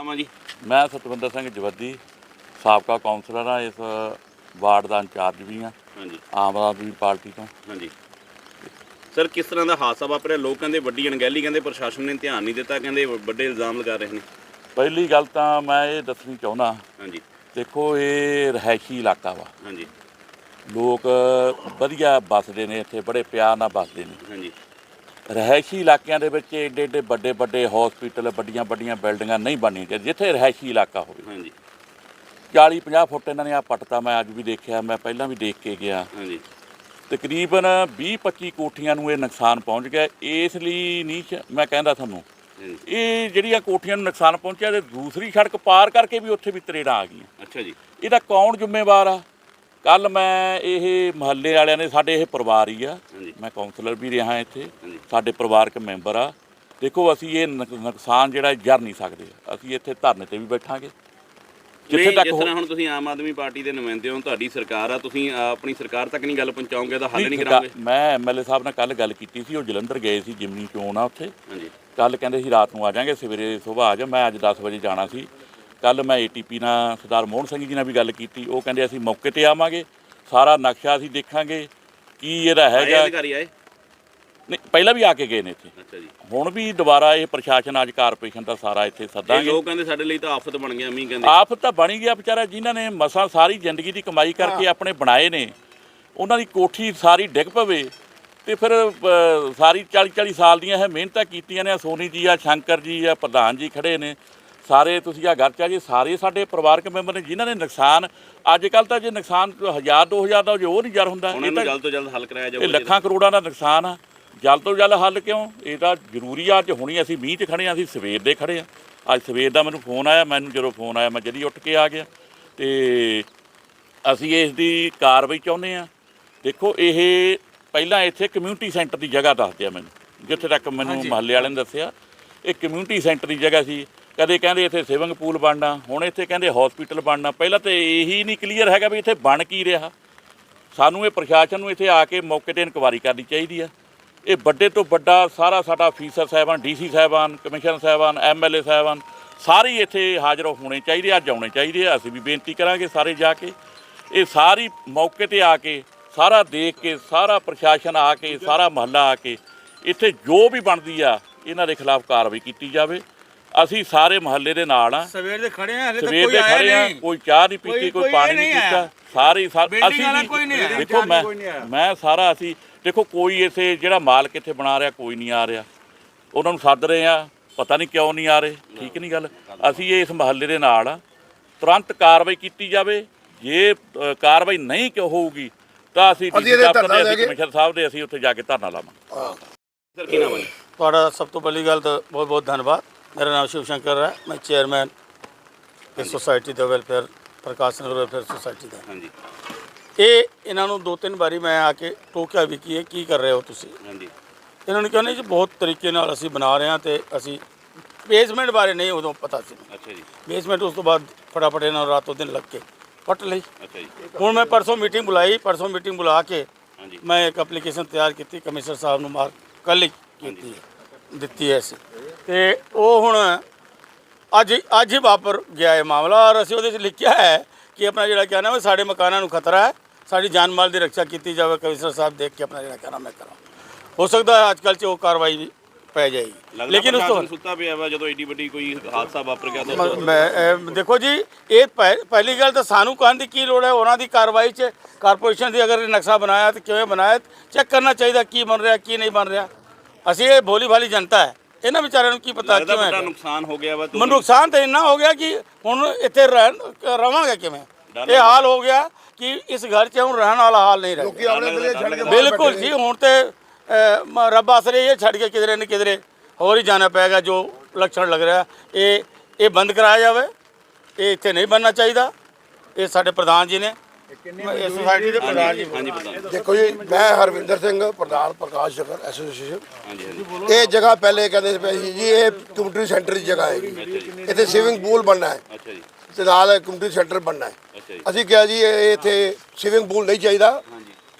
ਆਮਾ ਜੀ। ਮੈਂ ਸਤਵਿੰਦਰ ਸਿੰਘ ਜਵੱਦੀ ਸਾਬਕਾ ਕਾਉਂਸਲਰ ਆ ਇਸ ਵਾਰਡ ਦਾ ਇੰਚਾਰਜ ਵੀ ਆ ਹਾਂਜੀ। ਆਮ ਆਦਮੀ ਪਾਰਟੀ ਤੋਂ। ਹਾਂਜੀ। ਸਰ ਕਿਸ ਤਰ੍ਹਾਂ ਦਾ ਹਾਦਸਾ ਵਾਪਰਿਆ? ਲੋਕ ਕਹਿੰਦੇ ਵੱਡੀ ਅਣਗਹਿਲੀ ਕਹਿੰਦੇ ਪ੍ਰਸ਼ਾਸਨ ਨੇ ਧਿਆਨ ਨਹੀਂ ਦਿੱਤਾ ਕਹਿੰਦੇ ਵੱਡੇ ਇਲਜ਼ਾਮ ਲਗਾ ਰਹੇ ਨੇ। ਪਹਿਲੀ ਗੱਲ ਤਾਂ ਮੈਂ ਇਹ ਦੱਸਣੀ ਚਾਹੁੰਦਾ। ਹਾਂਜੀ। ਦੇਖੋ ਇਹ ਰਹਿਸ਼ੀ ਇਲਾਕਾ ਵਾ। ਹਾਂਜੀ। ਲੋਕ ਵਧੀਆ ਬਸਦੇ ਨੇ ਇੱਥੇ ਬੜੇ ਪਿਆਰ ਨਾਲ ਬਸਦੇ ਨੇ। ਹਾਂਜੀ। ਰਹਿਸ਼ੀ ਇਲਾਕਿਆਂ ਦੇ ਵਿੱਚ ਏਡੇ ਏਡੇ ਵੱਡੇ ਵੱਡੇ ਹਸਪੀਟਲ ਵੱਡੀਆਂ ਵੱਡੀਆਂ ਬਿਲਡਿੰਗਾਂ ਨਹੀਂ ਬਣੀਆਂ ਚਾਹੀਦੀਆਂ ਜਿੱਥੇ ਰਹਿਸ਼ੀ ਇਲਾਕਾ ਹੋਵੇ। ਹਾਂਜੀ। 40 50 ਫੁੱਟ ਇਹਨਾਂ ਨੇ ਆ ਪੱਟਤਾ ਮੈਂ ਅੱਜ ਵੀ ਦੇਖਿਆ ਮੈਂ ਪਹਿਲਾਂ ਵੀ ਦੇਖ ਕੇ ਗਿਆ। ਹਾਂਜੀ। ਤਕਰੀਬਨ 20 25 ਕੋਠੀਆਂ ਨੂੰ ਇਹ ਨੁਕਸਾਨ ਪਹੁੰਚ ਗਿਆ। ਇਸ ਲਈ ਨਹੀਂ ਮੈਂ ਕਹਿੰਦਾ ਤੁਹਾਨੂੰ ਇਹ ਜਿਹੜੀਆਂ ਕੋਠੀਆਂ ਨੂੰ ਨੁਕਸਾਨ ਪਹੁੰਚਿਆ ਤੇ ਦੂਸਰੀ ਸੜਕ ਪਾਰ ਕਰਕੇ ਵੀ ਉੱਥੇ ਵੀ ਤਰੇੜਾਂ ਆ ਗਈਆਂ। ਅੱਛਾ ਜੀ। ਇਹਦਾ ਕੌਣ ਜ਼ਿੰਮੇਵਾਰ ਆ? ਕੱਲ ਮੈਂ ਇਹ ਮਹੱਲੇ ਵਾਲਿਆਂ ਨੇ ਸਾਡੇ ਇਹ ਪਰਿਵਾਰ ਹੀ ਆ। ਮੈਂ ਕਾਉਂਸਲਰ ਵੀ ਰਿਹਾ ਇੱਥੇ। ਸਾਡੇ ਪਰਿਵਾਰਕ ਮੈਂਬਰ ਆ। ਦੇਖੋ ਅਸੀਂ ਇਹ ਨੁਕ- ਨੁਕਸਾਨ ਜਿਹੜਾ ਜਰ ਨਹੀਂ ਸਕਦੇ। ਅਸੀਂ ਇੱਥੇ ਧਰਨੇ ਤੇ ਵੀ ਬੈਠਾਂਗੇ। ਜਿੱਥੇ ਤੱਕ ਹੁਣ ਤੁਸੀਂ ਆਮ ਆਦਮੀ ਪਾਰਟੀ ਦੇ ਨੁਮਾਇੰਦੇ ਹੋ ਤੁਹਾਡੀ ਸਰਕਾਰ ਆ ਤੁਸੀਂ ਆਪਣੀ ਸਰਕਾਰ ਤੱਕ ਨਹੀਂ ਗੱਲ ਪਹੁੰਚਾਓਗੇ ਤਾਂ ਹੱਲ ਨਹੀਂ ਕਰਾਓਗੇ ਮੈਂ ਐਮਐਲਏ ਸਾਹਿਬ ਨਾਲ ਕੱਲ ਗੱਲ ਕੀਤੀ ਸੀ ਉਹ ਜਲੰਧਰ ਗਏ ਸੀ ਜਿਮਨੀ ਚੋਣ ਆ ਉੱਥੇ। ਹਾਂਜੀ। ਕੱਲ ਕਹਿੰਦੇ ਸੀ ਰਾਤ ਨੂੰ ਆ ਜਾਾਂਗੇ ਸਵੇਰੇ ਸਵੇਰ ਆ ਜਾ ਮੈਂ ਅੱਜ 10 ਵਜੇ ਜਾਣਾ ਸੀ। ਕੱਲ ਮੈਂ ਏਟੀਪੀ ਨਾਲ ਸਰਦਾਰ ਮੋਹਨ ਸਿੰਘ ਜੀ ਨਾਲ ਵੀ ਗੱਲ ਕੀਤੀ ਉਹ ਕਹਿੰਦੇ ਅਸੀਂ ਮੌਕੇ ਤੇ ਆਵਾਂਗੇ ਸਾਰਾ ਨਕਸ਼ਾ ਅਸੀਂ ਦੇਖਾਂਗੇ ਕੀ ਇਹਦਾ ਹੈਗਾ। ਅਧਿਕਾਰੀ ਆਏ? ਨਹੀਂ ਪਹਿਲਾਂ ਵੀ ਆ ਕੇ ਗਏ ਨੇ ਇੱਥੇ। ਅੱਛਾ ਜੀ। ਹੁਣ ਵੀ ਦੁਬਾਰਾ ਇਹ ਪ੍ਰਸ਼ਾਸਨ ਅੱਜ ਕਾਰਪੋਰੇਸ਼ਨ ਦਾ ਸਾਰਾ ਇੱਥੇ ਸੱਦਾਂਗੇ। ਲੋਕ ਕਹਿੰਦੇ ਸਾਡੇ ਲਈ ਤਾਂ ਆਫਤ ਬਣ ਗਿਆ ਮੀਂਹ ਕਹਿੰਦੇ। ਆਪ ਤਾਂ ਬਣ ਗਿਆ ਵਿਚਾਰਾ ਜਿਨ੍ਹਾਂ ਨੇ ਮਸਾਂ ਸਾਰੀ ਜ਼ਿੰਦਗੀ ਦੀ ਕਮਾਈ ਕਰਕੇ ਆਪਣੇ ਬਣਾਏ ਨੇ ਉਹਨਾਂ ਦੀ ਕੋਠੀ ਸਾਰੀ ਡਿੱਗ ਪਵੇ ਤੇ ਫਿਰ ਸਾਰੀ 40 40 ਸਾਲ ਦੀਆਂ ਇਹ ਮਿਹਨਤਾਂ ਕੀਤੀਆਂ ਨੇ ਸੋਨੀ ਜੀ ਆ ਸ਼ੰਕਰ ਜੀ ਆ ਪ੍ਰਧਾਨ ਜੀ ਖੜੇ ਨੇ ਸਾਰੇ ਤੁਸੀਂ ਆ ਘਰ ਚ ਆ ਜੀ ਸਾਰੇ ਸਾਡੇ ਪਰਿਵਾਰਕ ਮੈਂਬਰ ਨੇ ਜਿਨ੍ਹਾਂ ਨੇ ਨੁਕਸਾਨ ਅੱਜ ਕੱਲ ਤਾਂ ਜੇ ਨੁਕਸਾਨ 1000 2000 ਦਾ ਜੇ ਉਹ ਨਹੀਂ ਜਰ ਹੁੰਦਾ ਉਹਨਾਂ ਇਹ ਨੂੰ ਤਾਂ ਜਲਦ ਤੋਂ ਜਲਦ ਹੱਲ ਕਰਾਇਆ ਇਹ ਜਾਊਗਾ ਲੱਖਾਂ ਕਰੋੜਾਂ ਦਾ ਨੁਕਸਾਨ ਆ। ਜਲਦ ਤੋਂ ਜਲਦ ਹੱਲ ਕਿਉਂ? ਇਹ ਤਾਂ ਜ਼ਰੂਰੀ ਆ ਅੱਜ ਹੁਣੀ ਅਸੀਂ ਮੀਂਹ 'ਚ ਖੜੇ ਆ ਅਸੀਂ ਸਵੇਰ ਦੇ ਖੜੇ ਆ ਅੱਜ ਸਵੇਰ ਦਾ ਮੈਨੂੰ ਫੋਨ ਆਇਆ ਮੈਨੂੰ ਜਦੋਂ ਫੋਨ ਆਇਆ ਮੈਂ ਜਦੀ ਉੱਠ ਕੇ ਆ ਗਿਆ। ਤੇ ਅਸੀਂ ਇਸ ਦੀ ਕਾਰਵਾਈ ਚਾਹੁੰਦੇ ਆ ਦੇਖੋ ਇਹ ਪਹਿਲਾਂ ਇੱਥੇ ਕਮਿਊਨਿਟੀ ਸੈਂਟਰ ਦੀ ਜਗ੍ਹਾ ਦੱਸਦੇ ਆ ਮੈਨੂੰ ਜਿੱਥੇ ਤੱਕ ਮੈਨੂੰ ਮਹੱਲੇ ਵਾਲਿਆਂ ਨੇ ਦੱਸਿਆ। ਇਹ ਕਮਿਊਨਿਟੀ ਸੈਂਟਰ ਦੀ ਜਗ੍ਹਾ ਸੀ। ਕਦੇ ਕਹਿੰਦੇ ਇੱਥੇ ਸੇਵਿੰਗ ਪੂਲ ਬਣਨਾ, ਹੁਣ ਇੱਥੇ ਕਹਿੰਦੇ ਹਸਪੀਟਲ ਬਣਨਾ। ਪਹਿਲਾਂ ਤੇ ਇਹੀ ਨਹੀਂ ਕਲੀਅਰ ਹੈਗਾ ਵੀ ਇੱਥੇ ਬਣ ਕੀ ਰਿਹਾ। ਸਾਨੂੰ ਇਹ ਪ੍ਰਸ਼ਾਸਨ ਨੂੰ ਇੱਥੇ ਆ ਕੇ ਮੌਕੇ ਤੇ ਇਨਕੁਆਰੀ ਕਰਨੀ ਚਾਹੀਦੀ ਆ। ਇਹ ਵੱਡੇ ਤੋਂ ਵੱਡਾ ਸਾਰਾ ਸਾਡਾ ਅਫੀਸਰ ਸਾਹਿਬਾਨ ਡੀਸੀ ਸਾਹਿਬਾਨ ਕਮਿਸ਼ਨਰ ਸਾਹਿਬਾਨ ਐਮਐਲਏ ਸਾਹਿਬਾਨ, ਸਾਰੇ ਹੀ ਇੱਥੇ ਹਾਜ਼ਰ ਹੋਣੇ ਚਾਹੀਦੇ ਅੱਜ ਆਉਣੇ ਚਾਹੀਦੇ ਆ। ਅਸੀਂ ਵੀ ਬੇਨਤੀ ਕਰਾਂਗੇ ਸਾਰੇ ਜਾ ਕੇ। ਇਹ ਸਾਰੀ ਮੌਕੇ ਤੇ ਆ ਕੇ, ਸਾਰਾ ਦੇਖ ਕੇ, ਸਾਰਾ ਪ੍ਰਸ਼ਾਸਨ ਆ ਕੇ, ਸਾਰਾ ਮਹੱਲਾ ਆ ਕੇ, ਇੱਥੇ ਜੋ ਵੀ ਬਣਦੀ ਆ, ਇਹਨਾਂ ਦੇ ਖਿਲਾਫ ਕਾਰਵਾਈ ਕੀਤੀ ਜਾਵੇ। ਅਸੀਂ ਸਾਰੇ ਮਹੱਲੇ ਦੇ ਨਾਲ ਆ। ਸਵੇਰ ਦੇ ਖੜੇ ਆ ਹਲੇ ਤੱਕ ਸਵੇਰ ਕੋਈ ਦੇ ਆਇਆ ਖੜੇ ਆ ਨਹੀਂ। ਕੋਈ ਚਾਹ ਨਹੀਂ ਪੀਤੀ ਕੋਈ ਕੋਈ ਪਾਣੀ ਨਹੀਂ ਨਹੀਂ ਪੀਤਾ। ਆਇਆ। ਸਾਰੇ ਸਾ- ਬਿਲਡਿੰਗ ਅਸੀਂ ਵਾਲਾ ਵੀ ਕੋਈ ਨਹੀਂ ਆਇਆ। ਦੇਖੋ ਮੈਂ ਕੋਈ ਨਹੀਂ ਆਇਆ। ਮੈਂ ਸਾਰਾ ਅਸੀਂ ਦੇਖੋ ਕੋਈ ਇਥੇ ਜਿਹੜਾ ਮਾਲਕ ਇੱਥੇ ਬਣਾ ਰਿਹਾ ਕੋਈ ਨਹੀਂ ਆ ਰਿਹਾ। ਉਹਨਾਂ ਨੂੰ ਸੱਦ ਰਹੇ ਆ ਪਤਾ ਨਹੀਂ ਕਿਉਂ ਨਹੀਂ ਆ ਰਹੇ। ਠੀਕ ਨਹੀਂ ਗੱਲ। ਅਸੀਂ ਇਸ ਮਹੱਲੇ ਦੇ ਨਾਲ ਆ। ਤੁਰੰਤ ਕਾਰਵਾਈ ਕੀਤੀ ਜਾਵੇ। ਜੇ ਅ, ਕਾਰਵਾਈ ਨਹੀਂ ਕਿ ਹੋਊਗੀ ਤਾਂ ਅਸੀਂ ਅਸੀਂ ਇਹਦੇ ਦਫ਼ਤਰ ਧਰਨਾ ਦੇ ਲੈ ਅਸੀਂ ਕੇ- ਕਮਿਸ਼ਨਰ ਸਾਹਿਬ ਦੇ ਅਸੀਂ ਉੱਥੇ ਜਾ ਕੇ ਧਰਨਾ ਲਾਵਾਂਗੇ। ਸਰ ਕੀ ਨਾਮ ਹੈ? ਜੀ? ਤੁਹਾਡਾ ਸਭ ਤੋਂ ਪਹਿਲੀ ਗੱਲ ਤਾਂ ਬਹੁਤ ਬਹੁਤ ਧੰਨਵਾਦ। ਮੇਰਾ ਨਾਮ ਸ਼ਿਵ ਸ਼ੰਕਰ ਹੈ। ਮੈਂ ਚੇਅਰਮੈਨ ਇਸ ਸੁਸਾਇਟੀ ਦਾ welfare Prakash Nagar welfare society ਦਾ। ਹਾਂਜੀ। ਇਹ ਇਹਨਾਂ ਨੂੰ ਦੋ ਤਿੰਨ ਵਾਰੀ ਮੈਂ ਆ ਕੇ ਟੋਕਿਆ ਵੀ ਕੀ ਹੈ ਕੀ ਕਰ ਰਹੇ ਹੋ ਤੁਸੀਂ? ਹਾਂਜੀ। ਇਹਨਾਂ ਨੇ ਕਿਹਾ ਨਹੀਂ ਜੀ ਬਹੁਤ ਤਰੀਕੇ ਨਾਲ ਅਸੀਂ ਬਣਾ ਰਹੇ ਹਾਂ ਤੇ ਅਸੀਂ ਬੇਸਮੈਂਟ ਬਾਰੇ ਨਹੀਂ ਉਦੋਂ ਪਤਾ ਸੀ। ਅੱਛਾ ਜੀ। ਬੇਸਮੈਂਟ ਉਸ ਤੋਂ ਬਾਅਦ ਫਟਾਫਟ ਇਹਨਾਂ ਨੂੰ ਰਾਤੋਂ ਦਿਨ ਲੱਗ ਕੇ ਪੱਟ ਲਈ। ਅੱਛਾ ਜੀ। ਹੁਣ ਮੈਂ ਪਰਸੋਂ ਮੀਟਿੰਗ ਬੁਲਾਈ ਪਰਸੋਂ ਮੀਟਿੰਗ ਬੁਲਾ ਕੇ ਹਾਂਜੀ। ਮੈਂ ਇੱਕ ਐਪਲੀਕੇਸ਼ਨ ਤਿਆਰ ਕੀਤੀ ਕਮਿਸ਼ਨਰ ਸਾਹਿਬ ਨੂੰ ਮਾਰ ਕੱਲ੍ਹ ਹੀ ਕੀਤੀ ਦਿੱਤੀ ਹੈ ਅਸੀਂ। ਤੇ ਉਹ ਹੁਣ ਅੱਜ ਅੱਜ ਹੀ ਵਾਪਰ ਗਿਆ ਇਹ ਮਾਮਲਾ ਔਰ ਅਸੀਂ ਉਹਦੇ 'ਚ ਲਿਖਿਆ ਹੈ ਕਿ ਆਪਣਾ ਜਿਹੜਾ ਕਹਿਣਾ ਹੈ ਸਾਡੇ ਮਕਾਨਾਂ ਨੂੰ ਖਤਰਾ ਹੈ। ਸਾਡੀ ਜਾਨ ਮਾਲ ਦੀ ਰੱਖਿਆ ਕੀਤੀ ਜਾਵੇ ਕਮਿਸ਼ਨਰ ਸਾਹਿਬ ਦੇਖ ਕੇ ਆਪਣਾ ਜਿਹੜਾ ਕਹਿਣਾ ਮੈਂ ਕਰਾਂ। ਹੋ ਸਕਦਾ ਹੈ ਅੱਜ ਕੱਲ੍ਹ 'ਚ ਉਹ ਕਾਰਵਾਈ ਵੀ ਪੈ ਜਾਏਗੀ। ਲੇਕਿਨ ਉਸ ਤੋਂ ਸੁੱਤਾ ਪਿਆ ਵਾ ਜਦੋਂ ਏਡੀ ਵੱਡੀ ਕੋਈ ਹਾਦਸਾ ਵਾਪਰ ਗਿਆ ਤਾਂ ਮ- ਦੇਖੋ ਜੀ ਇਹ ਪਹਿ- ਪਹਿਲੀ ਗੱਲ ਤਾਂ ਸਾਨੂੰ ਕਹਿਣ ਦੀ ਕੀ ਲੋੜ ਹੈ? ਉਹਨਾਂ ਦੀ ਕਾਰਵਾਈ 'ਚ ਕਾਰਪੋਰੇਸ਼ਨ ਦੀ ਅਗਰ ਨਕਸ਼ਾ ਬਣਾਇਆ ਤੇ ਕਿਵੇਂ ਬਣਾਇਆ? ਚੈੱਕ ਕਰਨਾ ਚਾਹੀਦਾ ਕੀ ਬਣ ਰਿਹਾ ਕੀ ਨਹੀਂ ਬਣ ਰਿਹਾ। ਅਸੀਂ ਇਹ ਭੋਲੀ ਭਾਲੀ ਜਨਤਾ ਹੈ। ਇਹਨਾਂ ਵਿਚਾਰਿਆਂ ਨੂੰ ਕੀ ਪਤਾ ਲੱਗਦਾ ਕਿਵੇਂ ਹੈ। ਨੁਕਸਾਨ ਹੋ ਗਿਆ ਵਾ ਮੈਨੂੰ ਨੁਕਸਾਨ ਤਾਂ ਇੰਨਾ ਹੋ ਗਿਆ ਕਿ ਹੁਣ ਇੱਥੇ ਰਹਿਣ ਰਵਾਂਗੇ ਕਿਵੇਂ? ਇਹ ਹਾਲ ਹੋ ਗਿਆ ਕਿ ਇਸ ਘਰ 'ਚ ਹੁਣ ਰਹਿਣ ਵਾਲਾ ਹਾਲ ਨਹੀਂ ਰਿਹਾ ਬਿਲਕੁਲ ਜੀ ਹੁਣ ਤੇ ਰੱਬ ਆਸਰੇ ਇਹ ਛੱਡ ਕੇ ਕਿਧਰੇ ਨਾ ਕਿਧਰੇ ਹੋਰ ਹੀ ਜਾਣਾ ਪਏਗਾ ਜੋ ਲੱਛਣ ਲੱਗ ਰਿਹਾ। ਇਹ ਇਹ ਬੰਦ ਕਰਾਇਆ ਜਾਵੇ ਇਹ ਇੱਥੇ ਨਹੀਂ ਬਣਨਾ ਚਾਹੀਦਾ। ਇਹ ਸਾਡੇ ਪ੍ਰਧਾਨ ਜੀ ਨੇ ਇਹ ਸੁਸਾਇਟੀ ਦੇ ਪ੍ਰਧਾਨ ਜੀ। ਹਾਂਜੀ ਪ੍ਰਧਾਨ। ਦੇਖੋ ਜੀ ਮੈਂ ਹਰਵਿੰਦਰ ਸਿੰਘ ਪ੍ਰਧਾਨ ਪ੍ਰਕਾਸ਼ ਸ਼ਕਰ ਐਸੋਸੀਏਸ਼ਨ। ਇਹ ਜਗ੍ਹਾ ਪਹਿਲੇ ਕਹਿੰਦੇ ਪਏ ਸੀ ਜੀ ਇਹ ਕਮਿਊਨਿਟੀ ਸੈਂਟਰ ਦੀ ਜਗ੍ਹਾ ਹੈ ਇੱਥੇ ਸਵਿਮਿੰਗ ਪੂਲ ਬਣਨਾ ਹੈ। ਅੱਛਾ ਜੀ। ਤੇ ਨਾਲ ਕਮਿਊਨਿਟੀ ਸੈਂਟਰ ਬਣਨਾ ਹੈ। ਅੱਛਾ ਜੀ। ਅਸੀਂ ਕਿਹਾ ਜੀ ਇਹ ਇੱਥੇ ਸਵਿਮਿੰਗ ਪੂਲ ਨਹੀਂ ਚਾਹੀਦਾ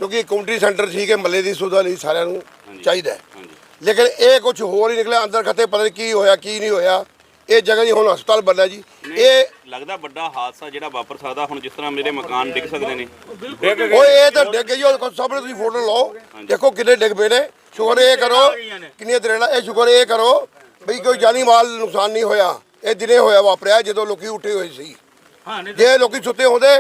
ਕਿਉਂਕਿ ਕਮਿਊਨਿਟੀ ਸੈਂਟਰ ਠੀਕ ਹੈ ਮੱਲੇ ਦੀ ਸੁਵਿਧਾ ਲਈ ਸਾਰਿਆਂ ਨੂੰ ਚਾਹੀਦਾ ਹੈ। ਹਾਂਜੀ। ਲੇਕਿਨ ਇਹ ਕੁਝ ਹੋਰ ਹੀ ਨਿਕਲਿਆ ਅੰਦਰ ਖੱਤੇ ਪਤਾ ਨਹੀਂ ਕੀ ਹੋਇਆ ਕੀ ਨਹੀਂ ਹੋਇਆ। ਇਹ ਜਗ੍ਹਾ ਜੀ ਹੁਣ ਹਸਪਤਾਲ ਬਣਨਾ ਜੀ। ਇਹ ਲੱਗਦਾ ਵੱਡਾ ਹਾਦਸਾ ਜਿਹੜਾ ਵਾਪਰ ਸਕਦਾ ਹੁਣ ਜਿਸ ਤਰ੍ਹਾਂ ਮੇਰੇ ਮਕਾਨ ਡਿੱਗ ਸਕਦੇ ਨੇ। ਓਏ ਇਹ ਤਾਂ ਡਿੱਗ ਗਈ ਉਹ ਸਾਹਮਣੇ ਤੁਸੀਂ ਫੋਟੋ ਲਓ। ਦੇਖੋ ਕਿੰਨੇ ਡਿੱਗ ਪਏ ਨੇ। ਸ਼ੁਕਰ ਇਹ ਕਰੋ ਕਿੰਨੀਆਂ ਤਰੇੜਾਂ ਇਹ ਸ਼ੁਕਰ ਇਹ ਕਰੋ ਵੀ ਕੋਈ ਜਾਨੀ ਮਾਲ ਨੁਕਸਾਨ ਨਹੀਂ ਹੋਇਆ। ਇਹ ਦਿਨੇ ਹੋਇਆ ਵਾਪਰਿਆ ਜਦੋਂ ਲੋਕੀ ਉੱਠੇ ਹੋਏ ਸੀ। ਨਹੀਂ ਜੇ ਲੋਕੀ ਸੁੱਤੇ ਹੁੰਦੇ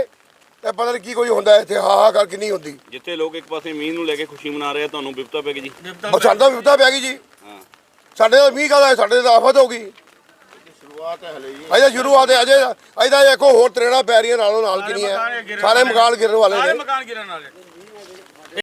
ਤੇ ਪਤਾ ਨਹੀਂ ਕੀ ਕੋਈ ਹੁੰਦਾ ਇੱਥੇ ਹਾਹਾਕਾਰ ਕਿੰਨੀ ਹੁੰਦੀ। ਜਿੱਥੇ ਲੋਕ ਇੱਕ ਪਾਸੇ ਮੀਂਹ ਨੂੰ ਲੈ ਕੇ ਖੁਸ਼ੀ ਮਨਾ ਰਹੇ ਆ ਤੁਹਾਨੂੰ ਵਿਪਤਾ ਪੈ ਗਈ ਜੀ। ਬਸ ਸਾਡਾ ਵਿਪਤਾ ਪੈ ਗਈ ਜੀ। ਸਾਡੇ ਤਾਂ ਮੀਂਹ ਕਹਦਾ ਸਾਡੇ ਤਾਂ ਆਫਤ ਹੋ ਗਈ। ਸ਼ੁਰੂਆਤ ਹੈ ਹਲੇ ਜੀ ਅਜੇ ਸ਼ੁਰੂਆਤ ਹੈ ਅਜੇ ਅਜੇ ਤਾਂ ਦੇਖੋ ਹੋਰ ਤਰੇੜਾਂ ਪੈ ਰਹੀਆਂ ਨਾਲੋਂ ਨਾਲ ਕਿੰਨੀਆਂ ਸਾਰੇ ਮਕਾਨ ਗਿਰਨ ਵਾਲੇ ਸਾਰੇ ਨੇ। ਮਕਾਨ ਗਿਰਨ ਵਾਲੇ।